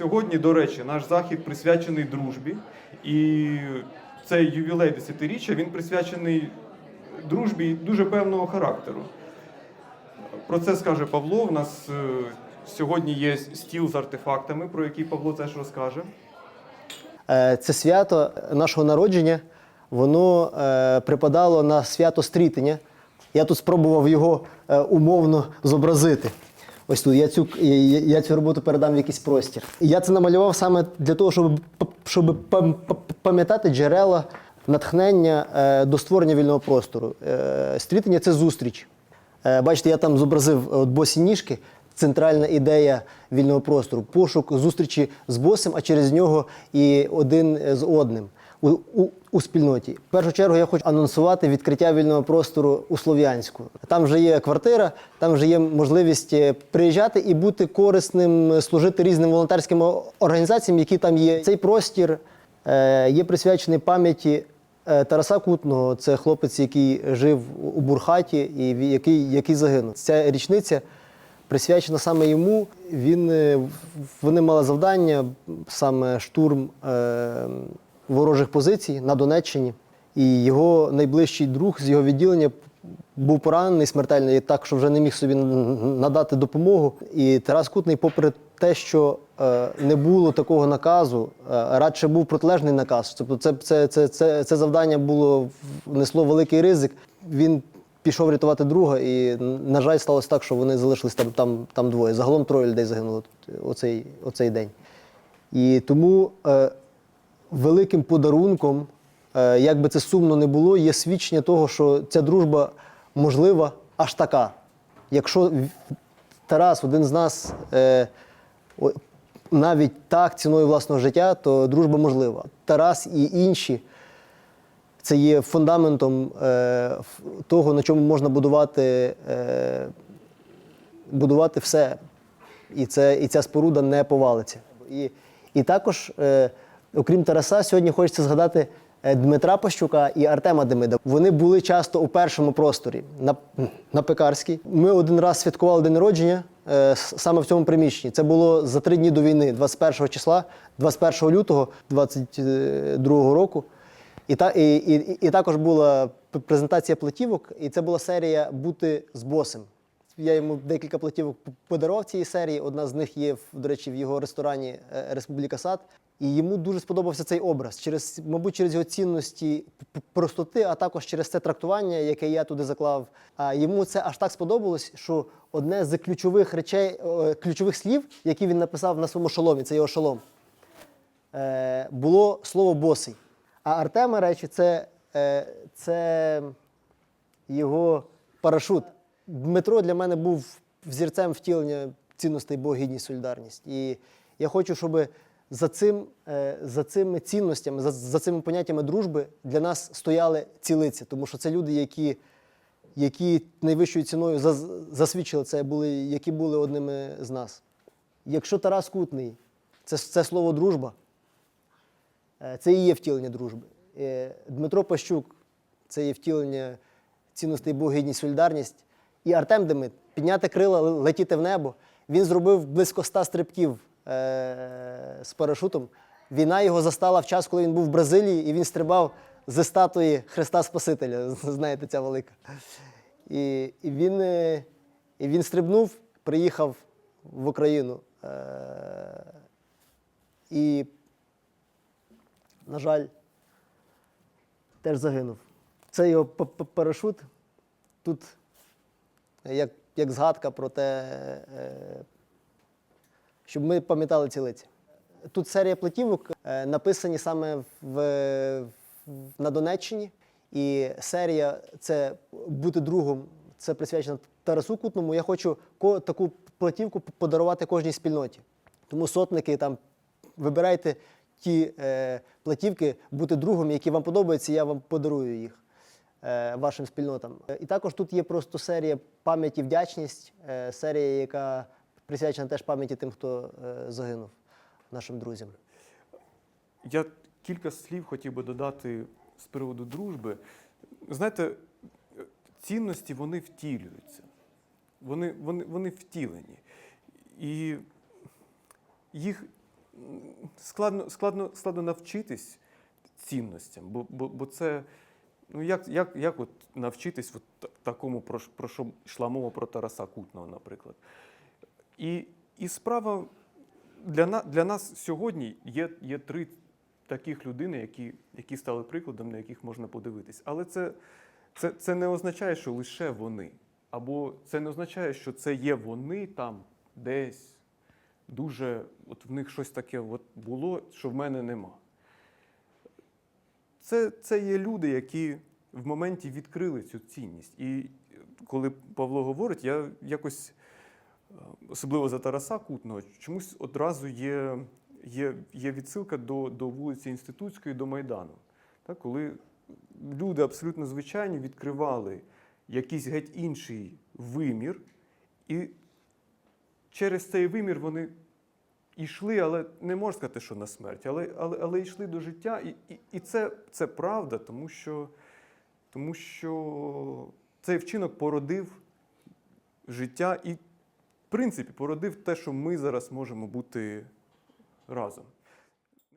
Сьогодні, до речі, наш захід присвячений дружбі, і цей ювілей десятиріччя він присвячений дружбі дуже певного характеру. Про це скаже Павло. У нас е, сьогодні є стіл з артефактами, про який Павло теж розкаже. Е, Це свято нашого народження, воно е, припадало на свято стрітення. Я тут спробував його умовно зобразити. Ось тут я цю, я, цю роботу передам в якийсь простір. І Я це намалював саме для того, щоб, щоб пам'ятати джерела натхнення е, до створення вільного простору. Е, Стрітення це зустріч. Е, Бачите, я там зобразив от босі ніжки. Центральна ідея вільного простору пошук зустрічі з босом, а через нього і один з одним у, у, у спільноті. В першу чергу я хочу анонсувати відкриття вільного простору у Слов'янську. Там вже є квартира, там вже є можливість е, приїжджати і бути корисним, служити різним волонтерським організаціям, які там є. Цей простір е, є присвячений пам'яті Е, Тараса Кутного це хлопець, який жив у Бурхаті і який, який загинув. Ця річниця присвячена саме йому. Він, е, вони мали завдання саме штурм е, ворожих позицій на Донеччині. І його найближчий друг з його відділення був поранений смертельно, і так, що вже не міг собі надати допомогу. І Тарас Кутний, попри те, що е, не було такого наказу, е, радше був протилежний наказ. Тобто це, це, це, це, це завдання було несло великий ризик. Він пішов рятувати друга, і, на жаль, сталося так, що вони залишились там, там, там двоє. Загалом троє людей загинуло оцей, оцей день. І тому е, великим подарунком, е, як би це сумно не було, є свідчення того, що ця дружба можлива аж така. Якщо Тарас, один з нас, е, навіть так ціною власного життя, то дружба можлива. Тарас і інші це є фундаментом е, того, на чому можна будувати, будувати все. І, це, і ця споруда не повалиться. І, і також, окрім Тараса, сьогодні хочеться згадати е, Дмитра Пащука і Артема Демида. Вони були часто у першому просторі на, на Пекарській. Ми один раз святкували день народження е, саме в цьому приміщенні. Це було за три дні до війни, 21 числа, 21 лютого 22 року. І, та, і, і, і також була презентація платівок, і це була серія Бути з босем. Я йому декілька платівок подарував цієї серії. Одна з них є, до речі, в його ресторані е, Республіка Сад. І йому дуже сподобався цей образ, через, мабуть, через його цінності простоти, а також через це трактування, яке я туди заклав. А йому це аж так сподобалось, що одне з ключових речей, ключових слів, які він написав на своєму шоломі, це його шолом е, було слово босий. А Артема речі, це, е, це його парашут. Дмитро для мене був взірцем втілення цінностей Бога, гідність, солідарність. І я хочу, щоб за, цим, е, за цими цінностями, за, за цими поняттями дружби для нас стояли цілиці, тому що це люди, які, які найвищою ціною засвідчили це, були, які були одними з нас. Якщо Тарас Кутний це, це слово дружба, Е, Це і є втілення дружби. Е, Дмитро Пащук це є втілення цінностей Бог, гідність, солідарність. І Артем Демит підняти крила, летіти в небо. Він зробив близько ста стрибків е, з парашутом. Війна його застала в час, коли він був в Бразилії, і він стрибав зі статуї Христа Спасителя. Знаєте, ця велика. І, і, він, е, і він стрибнув, приїхав в Україну. Е, і на жаль, теж загинув. Це його парашут. Тут як, як згадка про те, е, щоб ми пам'ятали ці лиці. Тут серія платівок е, написані саме в, на Донеччині. І серія це бути другом, це присвячено Тарасу Кутному. Я хочу таку платівку подарувати кожній спільноті. Тому сотники там вибирайте ті е, платівки, бути другом, які вам подобаються, я вам подарую їх вашим спільнотам. Е, І також тут є просто серія пам'яті вдячність, е, серія, яка присвячена теж пам'яті тим, хто е, загинув, нашим друзям. Я кілька слів хотів би додати з приводу дружби. Знаєте, цінності вони втілюються, вони, вони, вони втілені. І їх складно, складно, складно навчитись цінностям, бо, бо, бо це. Ну, як, як, як от навчитись от такому, про, про що йшла мова про Тараса Кутного, наприклад. І, і справа для, на, для нас сьогодні є, є три таких людини, які, які стали прикладом, на яких можна подивитись. Але це, це, це не означає, що лише вони. Або це не означає, що це є вони там десь дуже, от в них щось таке от було, що в мене нема. Це, це є люди, які в моменті відкрили цю цінність. І коли Павло говорить, я якось, е, особливо за Тараса Кутного, чомусь одразу є, є, є відсилка до, до вулиці Інститутської, до Майдану. Так, коли люди абсолютно звичайні відкривали якийсь геть інший вимір, і через цей вимір вони йшли, але не можна сказати, що на смерть, але, але, але йшли до життя. І, і, і це, це правда, тому що, тому що цей вчинок породив життя і, в принципі, породив те, що ми зараз можемо бути разом.